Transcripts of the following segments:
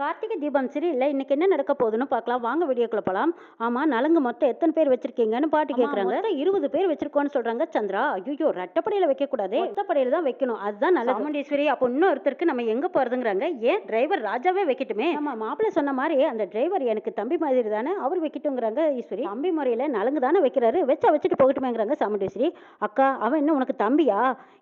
கார்த்திகை தீபம் சரி இல்லை இன்னைக்கு என்ன நடக்க போகுதுன்னு பார்க்கலாம். வாங்க வீடியோக்குள்ள போகலாம் ஆமாம் நலுங்கு மொத்தம் எத்தனை பேர் வச்சிருக்கீங்கன்னு பாட்டி கேட்குறாங்க இருபது பேர் வச்சிருக்கோன்னு சொல்றாங்க சந்திரா. ஐயோ ரெட்டப்படையில் வைக்கக்கூடாது. ஒத்தப்படையில் தான் வைக்கணும். அதுதான் நல்ல சாமுண்டீஸ்வரி அப்போ இன்னொருத்தருக்கு நம்ம எங்கே போகிறதுங்கிறாங்க ஏன் டிரைவர் ராஜாவே வைக்கட்டுமே? ஆமாம் மாப்பிள்ளை சொன்ன மாதிரி அந்த டிரைவர் எனக்கு தம்பி மாதிரி தானே அவர் வைக்கட்டுங்கிறாங்க ஈஸ்வரி. தம்பி முறையில் நலுங்கு தானே வைக்கிறாரு. வச்சா வச்சுட்டு போகட்டுமேங்கிறாங்க சாமுண்டீஸ்வரி. அக்கா அவன் என்ன உனக்கு தம்பியா?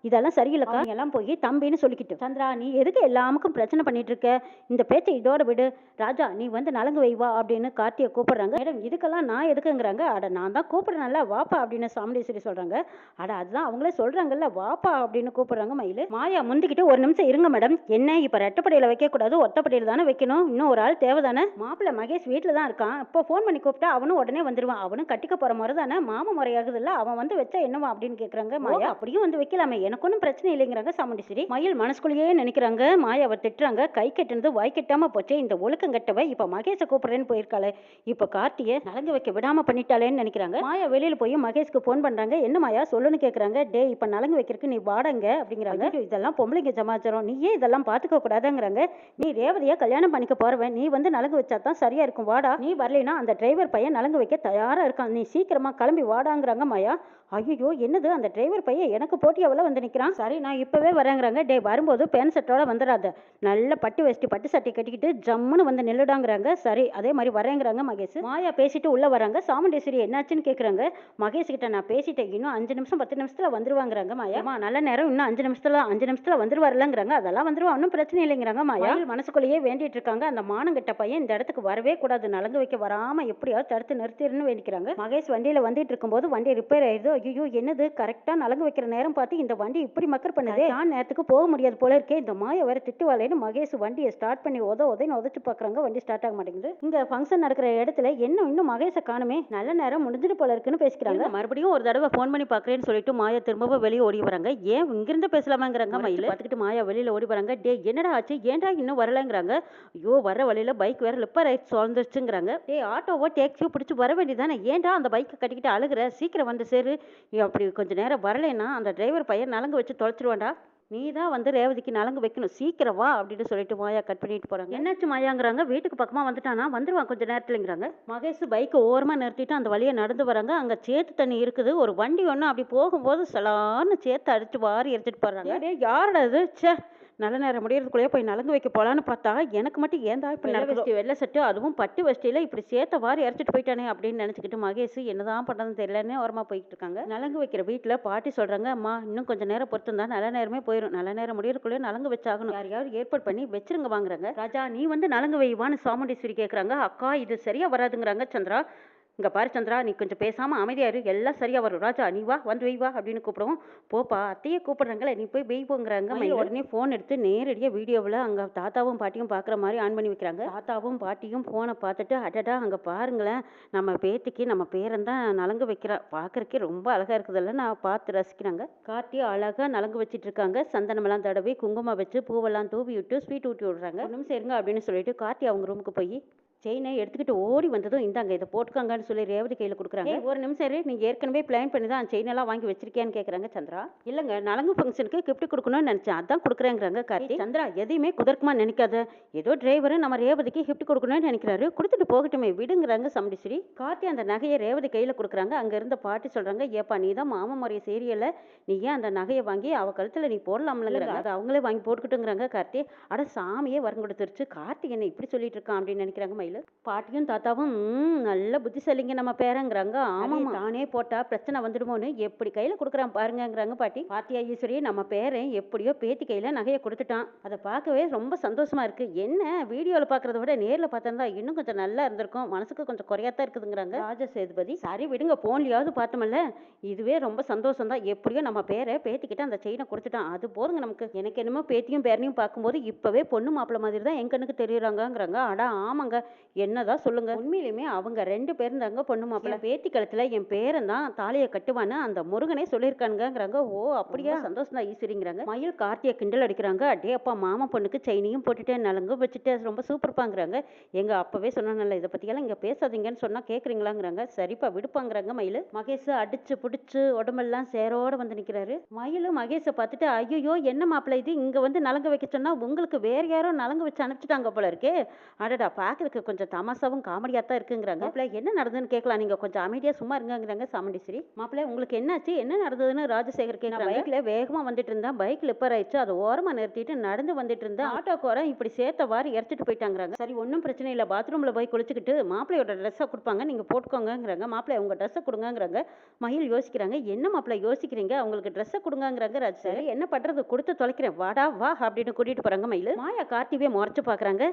இதெல்லாம் சரியில்லைக்கா? எல்லாம் போய் தம்பின்னு சொல்லிக்கிட்டு. சந்திரா நீ எதுக்கு எல்லாமுக்கும் பிரச்சனை பண்ணிட்டு இருக்க? இந்த பேச்சை இதோட விடு. ராஜா நீ வந்து நலங்கு வைவா அப்படின்னு கார்த்தியை கூப்பிடுறாங்க. மேடம் இதுக்கெல்லாம் நான் எதுக்குங்கிறாங்க? அட நான் தான் கூப்பிடுறேன்ல வாப்பா அப்படின்னு சாமுண்டீஸ்வரி சொல்றாங்க. அட அதுதான் அவங்களே சொல்றாங்கல்ல வாப்பா அப்படின்னு கூப்பிடுறாங்க மயில். மாயா முந்திக்கிட்டு ஒரு நிமிஷம் இருங்க மேடம். என்ன இப்ப ரெட்டப்படையில வைக்க கூடாது ஒத்தப்படையில தானே வைக்கணும்? இன்னும் ஒரு ஆள் தேவைதானே? மாப்பிள்ளை மகேஷ் வீட்டில் தான் இருக்கான். இப்போ ஃபோன் பண்ணி கூப்பிட்டா அவனும் உடனே வந்துருவான். அவனும் கட்டிக்க போற முறை தானே? மாமா முறையாகுது இல்ல அவன் வந்து வச்சா என்னவா அப்படின்னு கேக்குறாங்க மாயா. அப்படியும் வந்து வைக்கலாமே. எனக்கு ஒன்றும் பிரச்சனை இல்லைங்கிறாங்க சாமுண்டீஸ்வரி மயில் மனசுக்குள்ளேயே நினைக்கிறாங்க. மாயாவை திட்டுறாங்க. கை கட்டினது வாய் போச்சு இந்த ஒழுக்கம் கட்டவ இப்போ மகேஷை கூப்பிடுறேன்னு போயிருக்காளே. இப்போ கார்த்தியை நலங்கு வைக்க விடாம பண்ணிட்டாளேன்னு நினைக்கிறாங்க. மாயா வெளியில போய் மகேஷ்க்கு ஃபோன் பண்றாங்க. என்ன மாயா சொல்லுன்னு கேட்குறாங்க டே இப்போ நலங்கு வைக்கிறதுக்கு நீ வாடங்க அப்படிங்கிறாங்க. இதெல்லாம் பொம்பளைங்க சமாச்சாரம். நீயே இதெல்லாம் பார்த்துக்க கூடாதுங்கிறாங்க. நீ ரேவதியாக கல்யாணம் பண்ணிக்க போறவன் நீ வந்து நலங்கு வச்சா தான் சரியாக இருக்கும். வாடா. நீ வரலைன்னா அந்த டிரைவர் பையன் நலங்கு வைக்க தயாராக இருக்கான். நீ சீக்கிரமா கிளம்பி வாடாங்கிறாங்க மாயா. ஐயோ என்னது? அந்த டிரைவர் பையன் எனக்கு போட்டியாவில் வந்து நிற்கிறான் சரி நான் இப்போவே வரேங்கிறாங்க. டே வரும்போது பேன் செட்டோட வந்துடாத நல்ல பட்டு வேஷ்டி பட்டு சட்டை கட்டிக்கிட்டு ஜம்முன்னு வந்து நில்லுடாங்கிறாங்க. சரி அதே மாதிரி வரேங்கிறாங்க மகேஷ். மாயா பேசிட்டு உள்ள வராங்க. சாமுண்டேஸ்வரி என்னாச்சுன்னு கேட்குறாங்க மகேஷ் கிட்ட நான் பேசிட்டேன். இன்னும் அஞ்சு நிமிஷம் பத்து நிமிஷத்துல வந்துருவாங்கிறாங்க மாயா. நல்ல நேரம். இன்னும் அஞ்சு நிமிஷத்துல அஞ்சு நிமிஷத்துல வந்துருவாருலங்கிறாங்க. அதெல்லாம் வந்துருவா. ஒன்றும் பிரச்சனை இல்லைங்கிறாங்க மாயா. மனசுக்குள்ளேயே வேண்டிட்டு இருக்காங்க. அந்த மானங்கிட்ட பையன் இந்த இடத்துக்கு வரவே கூடாது. நலங்கு வைக்க வராம எப்படியாவது தடுத்து நிறுத்திடணும்னு வேண்டிக்கிறாங்க. மகேஷ் வண்டியில வந்துட்டு இருக்கும்போது வண்டி ரிப்பேர் ஆயிடுது ஐயோ என்னது? கரெக்டா நலங்கு வைக்கிற நேரம் பார்த்து இந்த வண்டி இப்படி மக்கர் பண்ணுதே. நான் நேரத்துக்கு போக முடியாது போல இருக்கே. இந்த மாய வேற திட்டுவாளேன்னு மகேஷ் வண்டியை ஸ்டார்ட் பண்ணி உத உதைன்னு உதச்சு பார்க்கறாங்க வண்டி ஸ்டார்ட் ஆக மாட்டேங்குது. இங்க ஃபங்க்ஷன் நடக்கிற இடத்துல என்ன இன்னும் மகேஷை காணுமே? நல்ல நேரம் முடிஞ்சிட்டு போல இருக்குன்னு பேசிக்கிறாங்க. மறுபடியும் ஒரு தடவை ஃபோன் பண்ணி பார்க்கறேன்னு சொல்லிட்டு மாயா திரும்பவும் வெளியே ஓடி வராங்க. ஏன் இங்கிருந்து பேசலாமாங்கிறாங்க மயில்? பார்த்துக்கிட்டு மாயா வெளியில ஓடி வராங்க. டே என்னடா ஆச்சு? ஏன்டா இன்னும் வரலங்கிறாங்க. ஐயோ வர வழியில பைக் வேற லிப்பர் ரைட் சுழந்துருச்சுங்கிறாங்க. டே ஆட்டோவோ டேக்ஸியோ பிடிச்சி வர வேண்டியதானே ஏன்டா அந்த பைக்கை கட்டிக்கிட்டு அழுகுற? சீக்கிரம் வந்து சேரு. அப்படி கொஞ்ச நேரம் வரலைன்னா அந்த டிரைவர் பையன் நலங்கு வச்சு தொலைச்சிருவான்டா. நீ தான் வந்து ரேவதிக்கு நலங்கு வைக்கணும். சீக்கிரம் வா அப்படின்னு சொல்லிட்டு மாயா கட் பண்ணிட்டு போறாங்க. என்னாச்சு மாயாங்கிறாங்க? வீட்டுக்கு பக்கமா வந்துட்டானா? வந்துருவான் கொஞ்ச நேரத்துலங்கிறாங்க. மகேஷ் பைக்கை ஓரமா நிறுத்திட்டு அந்த வழியா நடந்து வராங்க. அங்க சேத்து தண்ணி இருக்குது. ஒரு வண்டி ஒன்று அப்படி போகும்போது சலான்னு சேத்து அடிச்சு வாரி எரிச்சிட்டு போறாங்க. யாருடா இது? ச்சே. நல்ல நேரம் முடியறதுக்குள்ளேயே போய் நலங்கு வைக்க போலான்னு பார்த்தா எனக்கு மட்டும் ஏன்டா இப்படி வெள்ளை வெஸ்டி வெள்ளை சட்டு அதுவும் பட்டு வெஸ்டியில இப்படி சேத்த வாரி இறச்சிட்டு போயிட்டானே அப்படின்னு நினைச்சுக்கிட்டு மகேஷ் என்னதான் பண்றதுன்னு தெரியலன்னு ஓரமா போய்கிட்டு இருக்காங்க. நலங்கு வைக்கிற வீட்டுல பாட்டி சொல்றாங்க அம்மா இன்னும் கொஞ்சம் நேரம் பொறுத்திருந்தா நல்ல நேரமே போயிடும் நல்ல நேரம் முடியறதுக்குள்ளே நலங்கு வச்சாகணும். யாரையாவது ஏற்பாடு பண்ணி வச்சிருங்க வாங்குறாங்க. ராஜா நீ வந்து நலங்கு வைவான்னு சாமுண்டீஸ்வரி கேக்குறாங்க. அக்கா இது சரியா வராதுங்கிறாங்க சந்திரா. இங்க பாரு சந்திரா நீ கொஞ்சம் பேசாம அமைதியா இரு. எல்லாம் சரியா வரும். ராஜா நீ வா வந்து வை வா அப்படின்னு கூப்பிடுவோம் போப்பா அத்தையே கூப்பிடுறாங்களே நீ போய் வெய் போங்கிறாங்க. மயில் உடனே ஃபோன் எடுத்து நேரடியா வீடியோவில் அங்க தாத்தாவும் பாட்டியும் பார்க்குற மாதிரி ஆன் பண்ணி வைக்கிறாங்க. தாத்தாவும் பாட்டியும் ஃபோனை பார்த்துட்டு அடடா அங்க பாருங்களேன். நம்ம பேத்திக்கு நம்ம பேரன் தான் நலங்கு வைக்கிறா. பார்க்கறக்கே ரொம்ப அழகா இருக்குதுல்ல நான் பார்த்து ரசிக்கிறாங்க. காட்டி அழகா நலங்கு வச்சிட்டு இருக்காங்க சந்தனமெல்லாம் தடவி குங்குமம் வச்சு பூவெல்லாம் தூவி விட்டு ஸ்வீட் ஊட்டி விடுறாங்க. ஒரு நிமிஷம் இருங்க அப்படின்னு சொல்லிட்டு கார்த்தி அவங்க ரூமுக்கு போய் செயினை எடுத்துக்கிட்டு ஓடி வந்ததும் இந்தாங்க இதை போட்டுக்கோங்கன்னு சொல்லி ரேவதி கையில் கொடுக்குறாங்க. "ஏய், ஒரு நிமிஷம் இரு. நீ ஏற்கனவே பிளான் பண்ணி தான் செயின் எல்லாம் வாங்கி வச்சிருக்கியான்னு கேட்குறாங்க சந்திரா. இல்லைங்க நலங்கு ஃபங்க்ஷனுக்கு கிஃப்ட் கொடுக்கணும்னு நினச்சேன். அதான் கொடுக்குறேங்கிறாங்க கார்த்தி. சந்திரா எதையுமே குதர்க்கமா நினைக்காத. ஏதோ டிரைவர் நம்ம ரேவதிக்கு கிஃப்ட் கொடுக்கணும்னு நினைக்கிறாரு. கொடுத்துட்டு போகட்டுமே விடுங்கிறாங்க சமடிஸ்ரீ கார்த்தி அந்த நகையை ரேவதி கையில் கொடுக்குறாங்க. அங்க இருந்த பாட்டி சொல்றாங்க ஏப்பா நீ தான் மாமா முறைய சீரியல்ல. நீ ஏன் அந்த நகையை வாங்கி அவ கழுத்துல நீ போடலாம்லங்கிறாங்க அதை அவங்களே வாங்கி போட்டுக்கிட்டுங்கிறாங்க கார்த்தி. அட சாமியே வரம் கொடுத்துருச்சு. கார்த்தி என்ன இப்படி சொல்லிட்டு இருக்கான்? அப்படின்னு நினைக்கிறாங்க மயில் பாட்டியும் தாத்தாவும் "ம், நல்ல புத்திசாலிங்க நம்ம பேரங்கிறாங்க. ஆமாம் தானே போட்டா பிரச்சனை வந்துடுமோன்னு எப்படி கையில கொடுக்குறான் பாருங்கங்கிறாங்க பாட்டி. பாத்தியா ஈஸ்வரி நம்ம பேரன் எப்படியோ பேத்தி கையில நகையை கொடுத்துட்டான். அதை பார்க்கவே ரொம்ப சந்தோஷமா இருக்கு. என்ன? வீடியோவில் பார்க்கறத விட நேர்ல பார்த்தா இன்னும் கொஞ்சம் நல்லா இருந்திருக்கும். மனசுக்கு கொஞ்சம் குறையாத்தான் இருக்குதுங்கிறாங்க. ராஜ சேதுபதி. சரி விடுங்க போன்லயாவது பார்த்தோம்ல. இதுவே ரொம்ப சந்தோஷம் தான் எப்படியோ நம்ம பேரை பேத்திக்கிட்ட அந்த செயினை கொடுத்துட்டான். அது போதுங்க நமக்கு. எனக்கு என்னமோ பேத்தியும் பேரனையும் பார்க்கும்போது இப்பவே பொண்ணு மாப்பிள்ளை மாதிரி தான் என் கண்ணுக்கு தெரியுறாங்கங்கிறாங்க. அடா ஆமாங்க. என்னதான் சொல்லுங்க. உண்மையிலுமே அவங்க ரெண்டு பேரும் தாங்க பொண்ணு மாப்பிள்ள. பேத்தி கழுத்துல என் பேரன் தான் தாலியை கட்டுவான்னு அந்த முருகனே சொல்லியிருக்கானுங்கிறாங்க ஓ அப்படியா? சந்தோஷம் தான் ஈஸ்வரிங்கிறாங்க. மயில் கார்த்தியை கிண்டல் அடிக்கிறாங்க. அடே அப்பா மாமா பொண்ணுக்கு செயினையும் போட்டுட்டு நலங்கும் வச்சுட்டு ரொம்ப சூப்பர்ப்பாங்கிறாங்க எங்க அப்பவே சொன்னாங்கல்ல இதை பத்தியெல்லாம் இங்க பேசாதீங்கன்னு சொன்னா கேக்குறீங்களாங்கிறாங்க. சரிப்பா விடுப்பாங்கிறாங்க மயில். மகேஷ் அடிச்சு புடிச்சு உடம்பெல்லாம் சேரோட வந்து நிக்கிறாரு. மயில் மகேஷை பார்த்துட்டு ஐயோ என்ன மாப்பிள்ளை இது? இங்க வந்து நலங்கு வைக்க சொன்னா உங்களுக்கு வேற யாரோ நலங்கு வச்சு அனுப்பிச்சிட்டாங்க போல இருக்கே. அடடா பாக்குறதுக்கு கொஞ்சம் தமாசாவும் காமெடியா தான் இருக்குங்கிறாங்க. மாப்பிள்ளை என்ன நடந்ததுன்னு கேட்கலாம். நீங்க கொஞ்சம் அமைதியா சும்மா இருங்கங்கிறாங்க சாமுண்டீஸ்வரி மாப்பிள்ளை உங்களுக்கு என்னாச்சு? என்ன நடந்ததுன்னு ராஜசேகர் கேட்குறாங்க பைக்ல வேகமா வந்துட்டு இருந்தேன். பைக் லிப்பர் ஆயிடுச்சு. அதை ஓரமா நிறுத்திட்டு நடந்து வந்துட்டு இருந்தேன். ஆட்டோக்காரன் இப்படி சேர்த்த வாரி இறச்சிட்டு போயிட்டாங்கிறாங்க. சரி ஒன்றும் பிரச்சனை இல்லை. பாத்ரூம்ல போய் குளிச்சுக்கிட்டு மாப்பிள்ளையோட ட்ரெஸ்ஸை கொடுப்பாங்க. நீங்க போட்டுக்கோங்கங்கிறாங்க. மாப்பிள்ளை உங்க ட்ரெஸ்ஸை கொடுங்கங்கிறாங்க. மயில் யோசிக்கிறாங்க. என்ன மாப்பிள்ளை யோசிக்கிறீங்க? அவங்களுக்கு ட்ரெஸ்ஸை கொடுங்கங்கிறாங்க ராஜசேகர். என்ன பண்றது? கொடுத்து தொலைக்கிறேன். வாடா வா அப்படின்னு கூட்டிட்டு போறாங்க மயில். மாயா கார்த்திவே முறைச்சு பாக்குறாங்க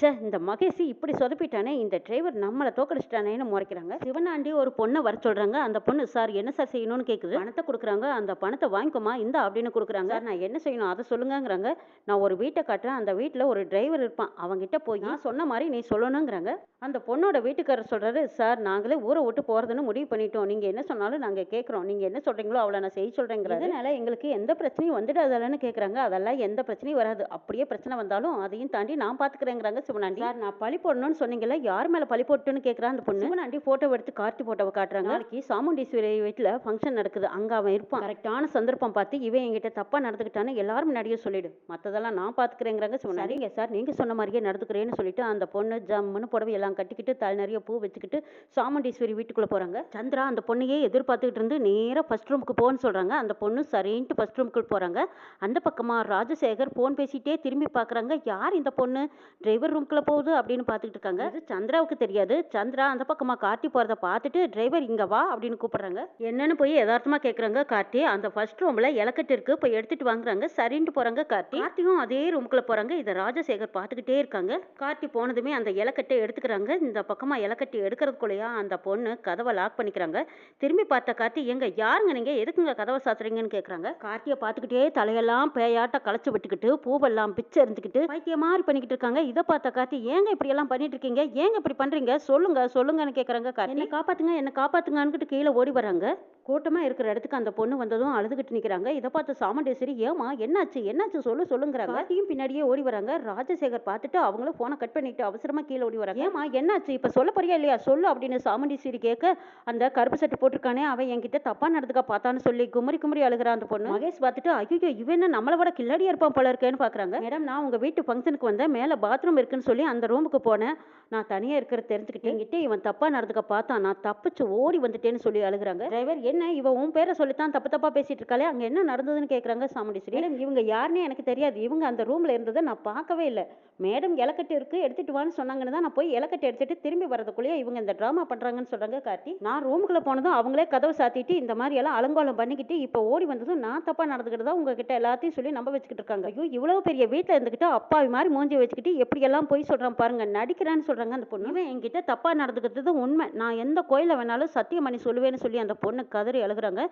ச்சே இந்த மகேஷ் இப்படி சொதப்பிட்டானே இந்த டிரைவர் நம்மளை தோக்கடிச்சிட்டானேன்னு முறைக்கிறாங்க. சிவனாண்டி ஒரு பொண்ணை வர சொல்றாங்க. அந்த பொண்ணு சார் என்ன சார் செய்யணும்னு கேக்குது? பணத்தை கொடுக்குறாங்க. அந்த பணத்தை வாங்கிக்கோமா? இந்த அப்படின்னு கொடுக்குறாங்க. நான் என்ன செய்யணும்? அதை சொல்லுங்கங்கிறாங்க. நான் ஒரு வீட்டை காட்டுறேன். அந்த வீட்டில் ஒரு டிரைவர் இருப்பான். அவங்கிட்ட போய் நான் சொன்ன மாதிரி நீ சொல்லணுங்கிறாங்க. அந்த பொண்ணோட வீட்டுக்காரர் சொல்றாரு சார் நாங்களே ஊரை விட்டு போறதுன்னு முடிவு பண்ணிட்டோம். நீங்க என்ன சொன்னாலும் நாங்க கேட்குறோம் நீங்க என்ன சொல்றீங்களோ அவளை நான் செய்ய சொல்றேங்கிறாரு. இதனால எங்களுக்கு எந்த பிரச்சனையும் வந்துடாதல்லன்னு கேட்குறாங்க அதெல்லாம் எந்த பிரச்சனையும் வராது. அப்படியே பிரச்சனை வந்தாலும் அதையும் தாண்டி நான் பாத்துக்கிறேங்கிறாங்க சிவனாண்டி. சார் நான் பழி போடணும்னு சொன்னீங்கல்ல யார் மேல பழி போட்டுன்னு கேட்குறா அந்த பொண்ணு? சிவனாண்டி போட்டோ எடுத்து கார்த்தி போட்டோவை காட்டுறாங்க. நாளைக்கு சாமுண்டீஸ்வரி வீட்டில் ஃபங்க்ஷன் நடக்குது. அங்க அவன் இருப்பான். கரெக்டான சந்தர்ப்பம் பார்த்து இவன் என்கிட்ட தப்பா நடந்துக்கிட்டான்னு எல்லாரும் முன்னாடியே சொல்லிடு. மத்ததெல்லாம் நான் பாத்துக்கிறேங்கிறாங்க சிவனாண்டி சரிங்க சார் நீங்க சொன்ன மாதிரியே நடந்துக்கிறேன்னு சொல்லிட்டு அந்த பொண்ணு ஜம்முன்னு புடவை எல்லாம் கட்டிக்கிட்டு தலை நிறைய பூ வச்சுக்கிட்டு சாமுண்டீஸ்வரி வீட்டுக்குள்ள போறாங்க. சந்திரா அந்த பொண்ணையே எதிர்பார்த்துக்கிட்டு இருந்து நேரா ஃபர்ஸ்ட் ரூமுக்கு போன்னு சொல்றாங்க. அந்த பொண்ணு சரின்ட்டு ஃபர்ஸ்ட் ரூமுக்கு போறாங்க. அந்த பக்கமா ராஜசேகர் ஃபோன் பேசிட்டே திரும்பி பார்க்கறாங்க யார் இந்த பொண்ணு? டிரைவர் ரூம்குள்ள போகுது அப்படின்னு பார்த்துக்கிட்டு இருக்காங்க இது சந்திராவுக்கு தெரியாது. சந்திரா அந்த பக்கமாக கார்த்தி போகிறத பார்த்துட்டு டிரைவர் இங்கே வா அப்படின்னு கூப்பிட்றாங்க. என்னன்னு போய் யதார்த்தமாக கேட்குறாங்க கார்த்தி. அந்த ஃபர்ஸ்ட் ரூமில் இலக்கட்டு இருக்கு. போய் எடுத்துகிட்டு வாங்குறாங்க. சரின்ட்டு போகிறாங்க கார்த்தி. கார்த்தியும் அதே ரூமுக்குள்ளே போகிறாங்க இதை ராஜசேகர் பார்த்துக்கிட்டே இருக்காங்க. கார்த்தி போனதுமே அந்த இலக்கட்டை எடுத்துக்கிறாங்க. இந்த பக்கமாக இலக்கட்டி எடுக்கிறதுக்குள்ளேயா அந்த பொண்ணு கதவை லாக் பண்ணிக்கிறாங்க. திரும்பி பார்த்த கார்த்தி எங்க யாருங்க நீங்க? எதுக்குங்க கதவை சாத்துறீங்கன்னு கேக்குறாங்க. கார்த்தியை பார்த்துக்கிட்டே தலையெல்லாம் பேயாட்ட களைச்சு விட்டுக்கிட்டு பூவெல்லாம் பிச்சை இருந்துக்கிட்டு பைத்திய மாதிரி பண்ணிக்கிட்டு இருக்காங்க. இதை பார்த்த கார்த்தி ஏங்க இப்படி எல்லாம் பண்ணிட்டு இருக்கீங்க ஏங்க இப்படி பண்றீங்க? சொல்லுங்க சொல்லுங்கன்னு கேக்குறாங்க கார்த்தி. என்ன காப்பாத்துங்க என்ன காப்பாத்துங்கன்னு கீழே ஓடி வராங்க. கூட்டமா இருக்கிற இடத்துக்கு அந்த பொண்ணு வந்ததும் அழுதுகிட்டு நிக்கிறாங்க. இதை பார்த்து சாமுண்டேஸ்வரி ஏமா என்னாச்சு என்னாச்சு? சொல்லு சொல்லுங்கிறாங்க. கார்த்தியும் பின்னாடியே ஓடி வராங்க. ராஜசேகர் பார்த்துட்டு அவங்களும் போனை கட் பண்ணிட்டு அவசரமா கீழே ஓடி வராங்க. ஏமா என்னாச்சு? இப்ப சொல்ல போறியா இல்லையா? சொல்லு அப்படின்னு சாமுண்டீஸ்வரி கேட்க அந்த கருப்பு சட்டை போட்டிருக்கானே அவன் என்கிட்ட தப்பா நடந்துக்க பார்த்தான்னு சொல்லி குமரி குமரி அழுகிறா அந்த பொண்ணு. மகேஷ் பார்த்துட்டு ஐயோ இவன் என்ன நம்மளை விட கில்லாடியா இருப்பான் போல இருக்கேன்னு பாக்குறாங்க மேடம் நான் உங்க வீட்டு ஃபங்க்ஷனுக்கு வந்தேன். மேல பாத்ரூம் இருக்குன்னு சொல்லி அந்த ரூமுக்கு போனேன். நான் தனியா இருக்கிறத தெரிஞ்சுக்கிட்டு என்கிட்ட இவன் தப்பா நடந்துக்க பார்த்தான் நான் தப்பிச்சு ஓடி வந்துட்டேன்னு சொல்லி அழுகுறாங்க. டிரைவர் என்ன? இவ உன் பேரை சொல்லித்தான் தப்பு தப்பா பேசிட்டு இருக்காளே. அங்க என்ன நடந்ததுன்னு கேக்குறாங்க சாமுண்டீஸ்வரி. மேடம் இவங்க யாருன்னே எனக்கு தெரியாது. இவங்க அந்த ரூம்ல இருந்ததை நான் பார்க்கவே இல்லை. மேடம் இலக்கட்டு இருக்கு எடுத்துட்டு வான்னு சொன்னாங்கன்னு தான் நான் போய் இலக்கட்டு எடுத்துட்டு திரும்பி வரதுக்குள்ளேயே இவங்க இந்த ட்ராமா பண்றாங்கன்னு சொல்றாங்க கார்த்தி. நான் ரூமுக்குள்ள போனதும் அவங்களே கதவை சாத்திட்டு இந்த மாதிரி எல்லாம் அலங்கோலம் பண்ணிக்கிட்டு இப்போ ஓடி வந்ததும் நான் தப்பா நடந்துக்கிட்டு தான் உங்ககிட்ட எல்லாத்தையும் சொல்லி நம்ப வச்சுக்கிட்டு இருக்காங்க. ஐயோ இவ்வளவு பெரிய வீட்டில் இருந்துக்கிட்டு அப்பாவி மாதிரி மூஞ்சி வச்சுக்கிட்டு எப்படி எல்லாம் போய் சொல்றான் பாருங்க. நடிக்கிறான்னு சொல்றாங்க. அந்த பொண்ணு இவன் என்கிட்ட தப்பா நடந்துக்கிறது உண்மை. நான் எந்த கோயில வேணாலும் சத்தியம் பண்ணி சொல்லுவேன்னு சொல்லி அந்த பொண்ணு கதறி அழுகுறாங்க.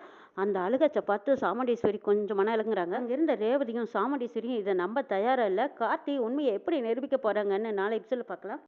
அந்த அழுகச்சை பார்த்து சாமுண்டீஸ்வரி கொஞ்சம் மன அழுங்குறாங்க அங்க இருந்த ரேவதியும் சாமுண்டீஸ்வரியும் இதை நம்ப தயாரா இல்லை. கார்த்தி உண்மையை எப்படி நிரூபிக்க போறாங்கன்னு நாளை எபிசோட பார்க்கலாம்.